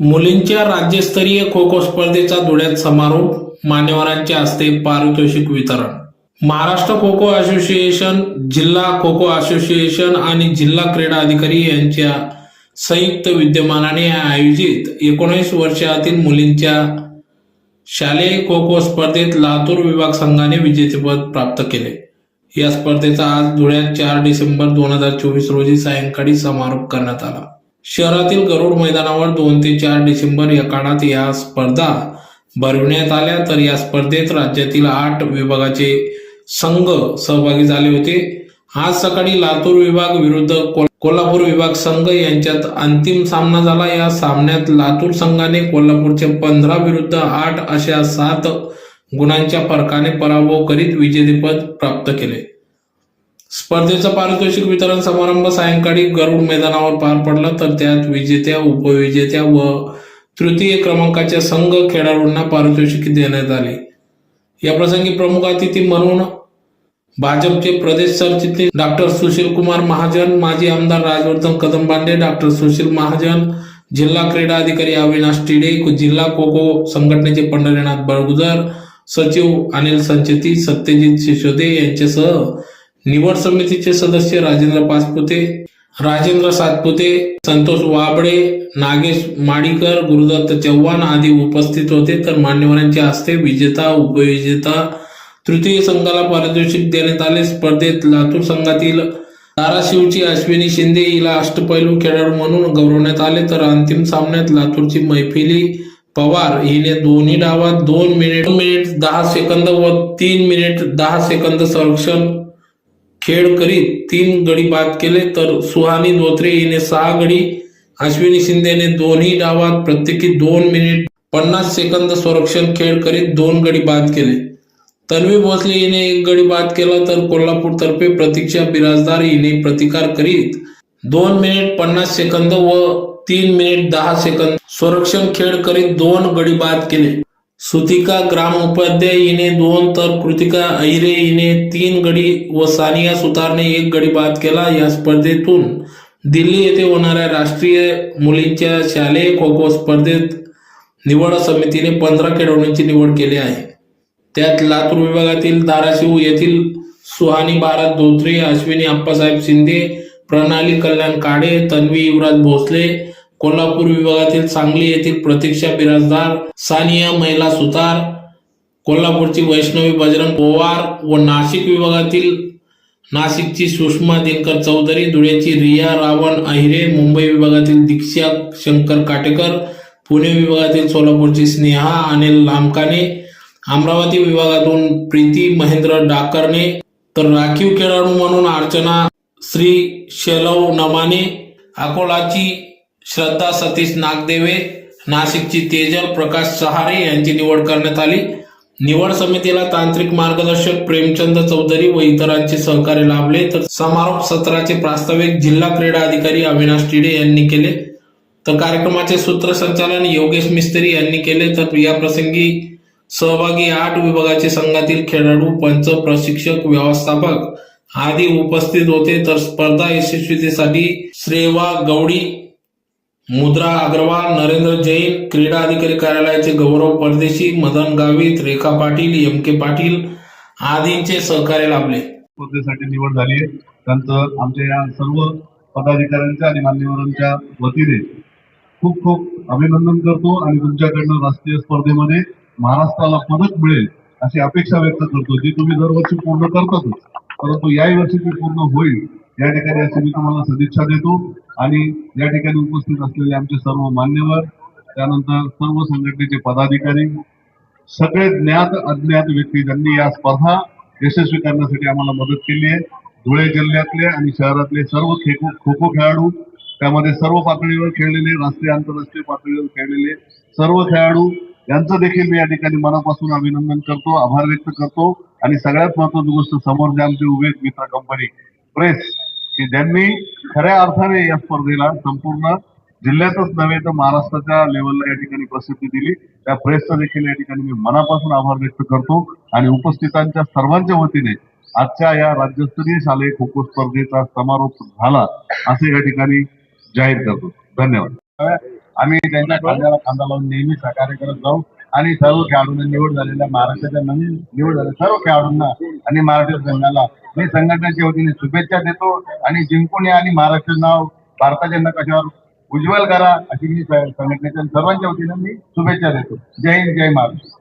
मुलींच्या राज्यस्तरीय खो खो स्पर्धेचा धुळ्यात समारोप मान्यवरांच्या हस्ते पारितोषिक वितरण. महाराष्ट्र खो खो असोसिएशन जिल्हा खो खो असोसिएशन आणि जिल्हा क्रीडा अधिकारी यांच्या संयुक्त विद्यमानाने आयोजित एकोणीस वर्षातील मुलींच्या शालेय खो खो स्पर्धेत लातूर विभाग संघाने विजेतेपद प्राप्त केले. या स्पर्धेचा आज धुळ्यात चार डिसेंबर दोन हजार चोवीस रोजी सायंकाळी समारोप करण्यात आला. शहरातील गरुड मैदानावर दोन ते चार डिसेंबर या काळात या स्पर्धा भरविण्यात आल्या. तर या स्पर्धेत राज्यातील आठ विभागाचे संघ सहभागी झाले होते. आज सकाळी लातूर विभाग विरुद्ध कोल्हापूर विभाग संघ यांच्यात अंतिम सामना झाला. या सामन्यात लातूर संघाने कोल्हापूरचे पंधरा विरुद्ध आठ अशा सात गुणांच्या फरकाने पराभव करीत विजेतेपद प्राप्त केले. स्पर्धेचा पारितोषिक वितरण समारंभ सायंकाळी गरुड मैदानावर पार पडला तर त्यात विजेत्या उपविजेत्या व तृतीय क्रमांकाच्या संघ खेळाडूंना पारितोषिक देण्यात आले. या प्रसंगी प्रमुख अतिथी म्हणून भाजपचे प्रदेश सरचिटणीस डॉक्टर सुशील कुमार महाजन माजी आमदार राजवर्धन कदमबांडे डॉक्टर सुशील महाजन जिल्हा क्रीडा अधिकारी अविनाश टिडे जिल्हा खो खो संघटनेचे पंढरीनाथ बळगुजर सचिव अनिल संचेती सत्यजित शिशोदे यांच्यासह निवड समितीचे सदस्य राजेंद्र पाचपुते राजेंद्र सातपुते संतोष वाबडे नागेश माडीकर गुरुदत्त चव्हाण आदी उपस्थित होते. तर मान्यवरांच्या हस्ते विजेता उपविजेता तृतीय संघाला पारितोषिक देण्यात आले. स्पर्धेत लातूर संघातील धाराशिवची अश्विनी शिंदे हिला अष्टपैलू खेळाडू म्हणून गौरवण्यात आले. तर अंतिम सामन्यात लातूरची मैफिली पवार हिने दोन्ही डावात दोन मिनिट मिनिट दहा सेकंद व तीन मिनिट दहा सेकंद संरक्षण खेळ करीत तीन गडी बाद केले तर सुहानी धोत्रे हिने सहा गडी अश्विनी शिंदेने दोन्ही डावात प्रत्येकी दोन मिनिट पन्नास सेकंद संरक्षण खेळ करीत दोन गडी बाद केले. तन्वी भोसले हिने एक गडी बाद केला तर कोल्हापूर तर्फे प्रतीक्षा बिराजदार हिने प्रतिकार करीत दोन मिनिट पन्नास सेकंद व तीन मिनिट दहा सेकंद संरक्षण खेळ करीत दोन गडी बाद केले. सुतिका ग्राम उपाध्याय हिने दोन तर कृतिका अहिरे हिने तीन गडी व सानिया सुतारने एक गडी बाद केला या स्पर्धेतून. दिल्ली येथे होणाऱ्या राष्ट्रीय मुलींच्या शालेय खो खो स्पर्धेत निवड समितीने पंधरा खेळाडूंची निवड केली आहे. त्यात लातूर विभागातील धाराशिव येथील सुहानी भारत धोत्रे अश्विनी अप्पासाहेब शिंदे प्रणाली कल्याण काडे तन्वी युवराज भोसले कोल्हापूर विभागातील सांगली येथील प्रतीक्षा बिराजदार सानिया महिला सुतार कोल्हापूरची वैष्णवी बजरंग पोवार व नाशिक विभागातील नाशिकची सुषमा दिनकर चौधरी धुळ्याची रिया रावण अहिरे मुंबई विभागातील दीक्षा शंकर काटेकर पुणे विभागातील सोलापूरची स्नेहा अनिल लामकाने अमरावती विभागातून प्रीती महेंद्र डाकरने तर राखीव खेळाडू म्हणून अर्चना श्री शेलव नमाने अकोलाची श्रद्धा सतीश नागदेवे नाशिकची तेजल प्रकाश सहारे यांची निवड करण्यात आली. निवड समितीला तांत्रिक मार्गदर्शक प्रेमचंद चौधरी व इतरांचे सहकार्य लाभले. तर समारोप सत्राचे प्रास्ताविक जिल्हा क्रीडा अधिकारी अविनाश टिडे यांनी केले. तर कार्यक्रमाचे सूत्रसंचालन योगेश मिस्त्री यांनी केले. तर या प्रसंगी सहभागी आठ विभागाचे संघातील खेळाडू पंच प्रशिक्षक व्यवस्थापक आदी उपस्थित होते. तर स्पर्धा यशस्वीतेसाठी श्रेवा गौडी मुद्रा अग्रवाल नरेंद्र जैन क्रीडा अधिकारी कार्यालयाचे गौरव परदेशी मदन गावित रेखा पाटील एम के पाटील आदींचे सहकार्य लाभले. स्पर्धेसाठी निवड झाली आहे. त्यांचं आमच्या या सर्व पदाधिकाऱ्यांच्या आणि मान्यवरांच्या वतीने खूप खूप अभिनंदन करतो आणि तुमच्याकडनं राष्ट्रीय स्पर्धेमध्ये महाराष्ट्राला पदक मिळेल अशी अपेक्षा व्यक्त करतो जी तुम्ही दरवर्षी पूर्ण करतातच. परंतु याही वर्षी ती पूर्ण होईल. या ठिकाणी अशी मी तुम्हाला सदिच्छा देतो. आणि या ठिकाणी उपस्थित असलेले आमचे सर्व मान्यवर त्यानंतर सर्व संघटनेचे पदाधिकारी सगळे ज्ञात अज्ञात व्यक्ती ज्यांनी या स्पर्धा यशस्वी करण्यासाठी आम्हाला मदत केली आहे. धुळे जिल्ह्यातले आणि शहरातले सर्व खेको खो खो खेळाडू त्यामध्ये सर्व पातळीवर खेळलेले राष्ट्रीय आंतरराष्ट्रीय पातळीवर खेळलेले सर्व खेळाडू यांचं देखील मी या ठिकाणी मनापासून अभिनंदन करतो आभार व्यक्त करतो. आणि सगळ्यात महत्वाची गोष्ट समोर जे आमचे उभे मित्र कंपनी प्रेस की ज्यांनी खऱ्या अर्थाने या स्पर्धेला संपूर्ण जिल्ह्यातच नव्हे तर महाराष्ट्राच्या लेवलला या ठिकाणी प्रसिद्धी दिली. त्या प्रेसचा देखील या ठिकाणी मी मनापासून आभार व्यक्त करतो. आणि उपस्थितांच्या सर्वांच्या वतीने आजच्या या राज्यस्तरीय शालेय खो खो स्पर्धेचा समारोप झाला असे या ठिकाणी जाहीर करतो. धन्यवाद. आम्ही त्यांच्या खांद्याला खांदा लावून नेहमी सहकार्य करत जाऊ. आणि सर्व खेळाडूंना निवड झालेल्या महाराष्ट्राच्या नवीन निवड झालेल्या सर्व खेळाडूंना आणि महाराष्ट्र संघाला मी संघटनेच्या वतीने शुभेच्छा देतो आणि जिंकून या आणि महाराष्ट्र नाव भारताच्या नकाशावर उज्ज्वल करा अशी मी संघटनेच्या सर्वांच्या वतीने मी शुभेच्छा देतो. जय हिंद जय महाराष्ट्र.